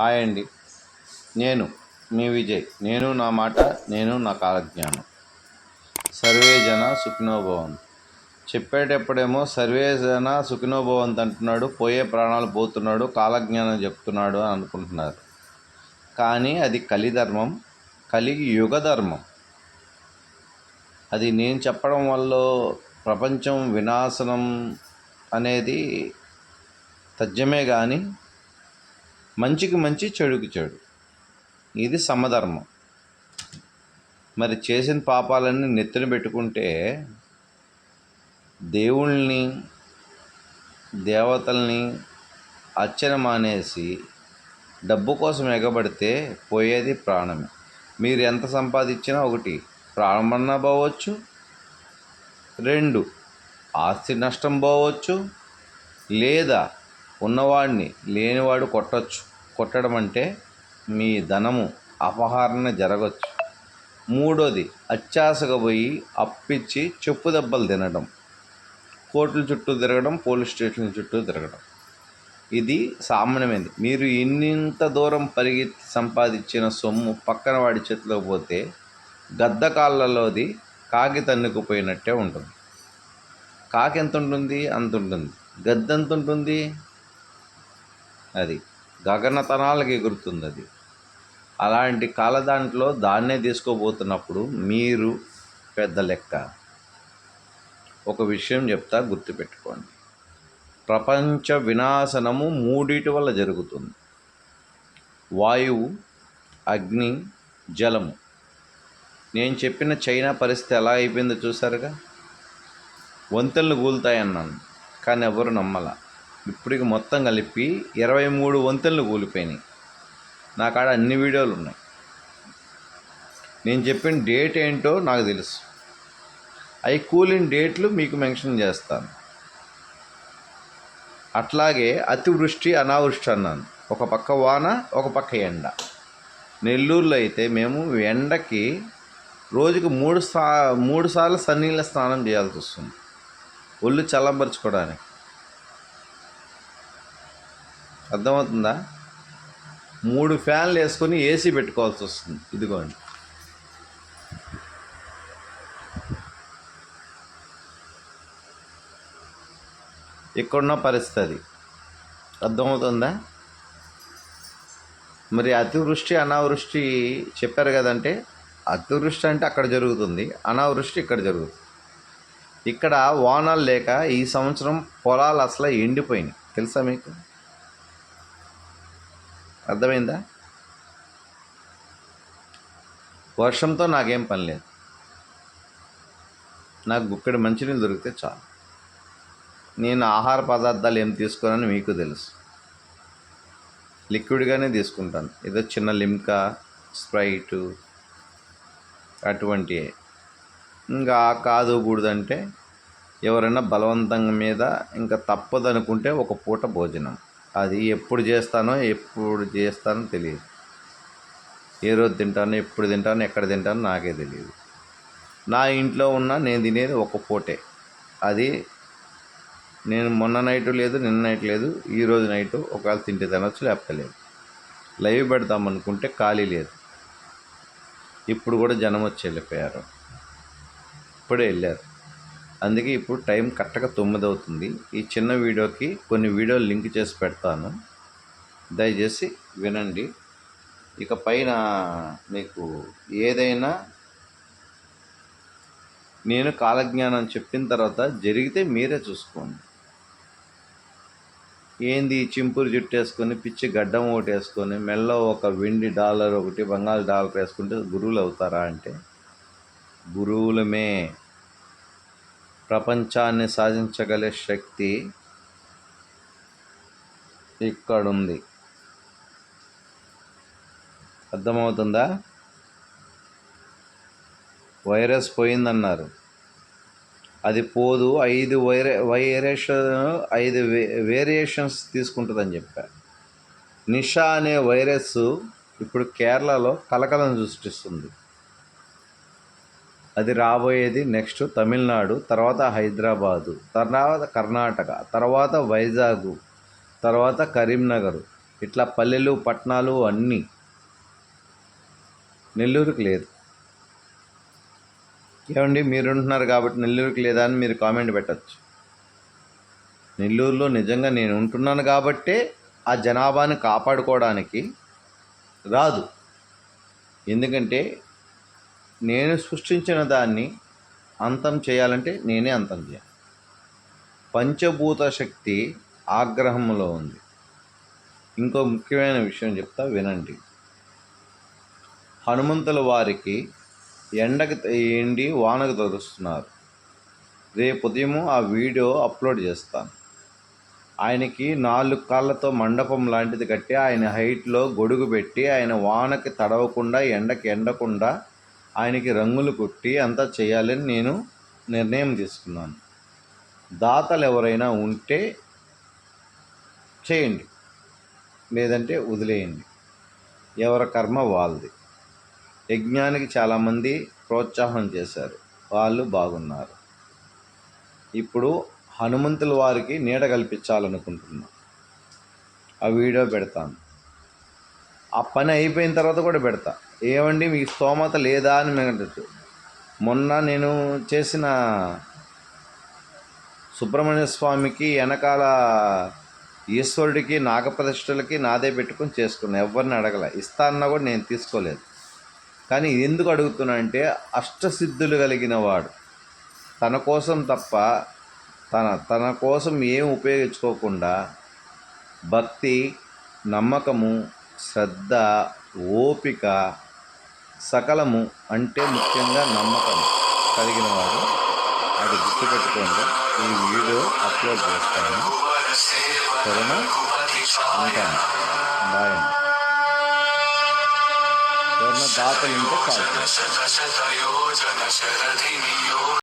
Hi అండి. నేను మీ విజయ్. నేను నా మాట నేను నా కాలజ్ఞానం. సర్వే జన సుఖినోభవంత్. చెప్పేటప్పుడేమో సర్వే జన సుఖినోభవంత్ అంటున్నాడు పోయే ప్రాణాలు పోతున్నాడు కాలజ్ఞానం చెప్తున్నాడు అని అనుకుంటున్నారు. కానీ అది కలిధర్మం కలిగి యుగధర్మం. అది నేను చెప్పడం వల్ల ప్రపంచం వినాశనం అనేది తథ్యమే కానీ మంచికి మంచి చెడుకి చెడు. ఇది సమధర్మం. మరి చేసిన పాపాలన్నీ నెత్తిన పెట్టుకుంటే దేవుళ్ళని దేవతల్ని అర్చన మానేసి డబ్బు కోసం ఎగబడితే పోయేది ప్రాణమే. మీరు ఎంత సంపాదించినా ఒకటి ప్రాణమన్నా పోవచ్చు. రెండు ఆస్తి నష్టం పోవచ్చు. లేదా ఉన్నవాడిని లేనివాడు కొట్టచ్చు. కొట్టడం అంటే మీ ధనము అపహరణ జరగచ్చు. మూడోది అత్యాసగా పోయి అప్పిచ్చి చెప్పు దెబ్బలు తినడం. కోర్టుల చుట్టూ తిరగడం పోలీస్ స్టేషన్ల చుట్టూ తిరగడం. ఇది సామాన్యమైనది. మీరు ఇన్నింత దూరం పరిగెత్తి సంపాదించిన సొమ్ము పక్కన వాడి చేతిలో పోతే గద్ద కాళ్ళలోది కాకి తన్నుకుపోయినట్టే ఉంటుంది. కాకి ఎంత ఉంటుంది అంత ఉంటుంది గద్ద ఎంత ఉంటుంది అది గగనతనాలకు ఎగురుతుంది అది అలాంటి కాల దాంట్లో దాన్నే తీసుకోబోతున్నప్పుడు మీరు పెద్ద లెక్క. ఒక విషయం చెప్తా గుర్తుపెట్టుకోండి. ప్రపంచ వినాశనము మూడిటి వల్ల జరుగుతుంది. వాయువు అగ్ని జలము. నేను చెప్పిన చైనా పరిస్థితి ఎలా అయిపోయిందో చూసారుగా? వంతెనలు కూలుతాయన్నాను కానీ ఎవరు నమ్మలా. ఇప్పటికి మొత్తం కలిపి ఇరవై మూడు వంతెనలు కూలిపోయినాయి. నా కాడ అన్ని వీడియోలు ఉన్నాయి. నేను చెప్పిన డేట్ ఏంటో నాకు తెలుసు. అవి కూలిన డేట్లు మీకు మెన్షన్ చేస్తాను. అట్లాగే అతివృష్టి అనావృష్టి అన్నాను. ఒక పక్క వాన ఒక పక్క ఎండ. నెల్లూరులో అయితే మేము ఎండకి రోజుకు మూడు సా మూడు సార్లు సన్నీళ్ళ స్నానం చేయాల్సి వస్తుంది. ఒళ్ళు చల్లంపరచుకోవడానికి. అర్థమవుతుందా? మూడు ఫ్యాన్లు వేసుకొని ఏసీ పెట్టుకోవాల్సి వస్తుంది. ఇదిగోండి. ఇక్కడున్న పరిస్థితి అర్థమవుతుందా? మరి అతివృష్టి అనావృష్టి చెప్పారు కదంటే అతివృష్టి అంటే అక్కడ జరుగుతుంది అనావృష్టి ఇక్కడ జరుగుతుంది. ఇక్కడ వానాలు లేక ఈ సంవత్సరం పొలాలు అసలు ఎండిపోయినాయి. తెలుసా మీకు? అర్థమైందా? వర్షంతో నాకేం పని లేదు. నాకు గుక్కెడు మంచినీళ్ళు దొరికితే చాలు. నేను ఆహార పదార్థాలు ఏం తీసుకోనని మీకు తెలుసు. లిక్విడ్గానే తీసుకుంటాను. ఏదో చిన్న లిమ్కా స్ప్రైటు అటువంటి ఇంకా కాదు కూడదంటే ఎవరైనా బలవంతంగా మీద ఇంకా తప్పదనుకుంటే ఒక పూట భోజనం. అది ఎప్పుడు చేస్తానో ఎప్పుడు చేస్తానో తెలియదు. ఏ రోజు తింటానో ఎప్పుడు తింటానో ఎక్కడ తింటానో నాకే తెలియదు. నా ఇంట్లో ఉన్న నేను తినేది ఒక పూటే. అది నేను మొన్న నైట్ లేదు నిన్న నైట్ లేదు ఈరోజు నైట్ ఒకవేళ తింటే తినొచ్చు లేకపోతే లేదు. లైవ్ పెడదాం అనుకుంటే ఖాళీ లేదు. ఇప్పుడు కూడా జనం వచ్చి వెళ్ళిపోయారు. ఇప్పుడే వెళ్ళారు. అందుకే ఇప్పుడు టైం కరెక్ట్గా తొమ్మిది అవుతుంది ఈ చిన్న వీడియోకి కొన్ని వీడియోలు లింక్ చేసి పెడతాను. దయచేసి వినండి. ఇక పైన మీకు ఏదైనా నేను కాలజ్ఞానం చెప్పిన తర్వాత జరిగితే మీరే చూసుకోండి. ఏంది చింపురు జుట్టు వేసుకొని పిచ్చి గడ్డం ఒకటి వేసుకొని మెల్ల ఒక వెండి డాలర్ ఒకటి బంగాళ డాలర్ వేసుకుంటే గురువులు అవుతారా అంటే? గురువులమే. ప్రపంచాన్ని సాధించగలే శక్తి ఇక్కడుంది. అర్థమవుతుందా? వైరస్ పోయిందన్నారు. అది పోదు ఐదు వైరే వైరేషన్ ఐదు వే వేరియేషన్స్ తీసుకుంటుందని చెప్పా. నిషా అనే వైరస్ ఇప్పుడు కేరళలో కలకలం సృష్టిస్తుంది. అది రాబోయేది నెక్స్ట్ తమిళనాడు తర్వాత హైదరాబాదు తర్వాత కర్ణాటక తర్వాత వైజాగ్ తర్వాత కరీంనగర్. ఇట్లా పల్లెలు పట్టణాలు అన్నీ నెల్లూరుకి లేదు. ఏమండి మీరు ఉంటున్నారు కాబట్టి నెల్లూరుకి లేదా అని మీరు కామెంట్ పెట్టచ్చు. నెల్లూరులో నిజంగా నేను ఉంటున్నాను కాబట్టే ఆ జనాభాని కాపాడుకోవడానికి రాదు. ఎందుకంటే నేను సృష్టించిన దాన్ని అంతం చేయాలంటే నేనే అంతం చేయాలి. పంచభూత శక్తి ఆగ్రహంలో ఉంది. ఇంకో ముఖ్యమైన విషయం చెప్తా వినండి. హనుమంతుల వారికి ఎండకు ఎండి వానకు తరుస్తున్నారు రేపు ఉదయం ఆ వీడియో అప్లోడ్ చేస్తాను. ఆయనకి నాలుగు కాళ్ళతో మండపం లాంటిది కట్టి ఆయన హైట్లో గొడుగు పెట్టి ఆయన వానకి తడవకుండా ఎండకి ఎండకుండా ఆయనకి రంగులు కొట్టి అంతా చేయాలని నేను నిర్ణయం తీసుకున్నాను. దాతలు ఎవరైనా ఉంటే చేయండి. లేదంటే వదిలేయండి. ఎవరి కర్మ వాళ్ళది. యజ్ఞానికి చాలామంది ప్రోత్సాహం చేశారు. వాళ్ళు బాగున్నారు. ఇప్పుడు హనుమంతుల వారికి నీడ కల్పించాలనుకుంటున్నాను ఆ వీడియో పెడతాను. ఆ పని అయిపోయిన తర్వాత కూడా పెడతా. ఏమండి మీకు స్తోమత లేదా అని మేము మొన్న నేను చేసిన సుబ్రహ్మణ్య స్వామికి వెనకాల ఈశ్వరుడికి నాగప్రతిష్టలకి నాదే పెట్టుకొని చేసుకున్నా. ఎవరిని అడగల. ఇస్తా అన్నా కూడా నేను తీసుకోలేదు. కానీ ఎందుకు అడుగుతున్నా అంటే అష్టసిద్ధులు కలిగిన వాడు. తన కోసం తప్ప తన తన కోసం ఏం ఉపయోగించుకోకుండా భక్తి నమ్మకము శ్రద్ధ ఓపిక సకలము అంటే ముఖ్యంగా నమ్మకం కలిగిన వాడు. అది గుర్తుపెట్టుకోండి. ఈ వీడియో అప్లోడ్ చేస్తాను. సరేనా? ఉంటాను. బాయ్ అండి. ఎవరన్నా దాతలు ఉంటే కాల్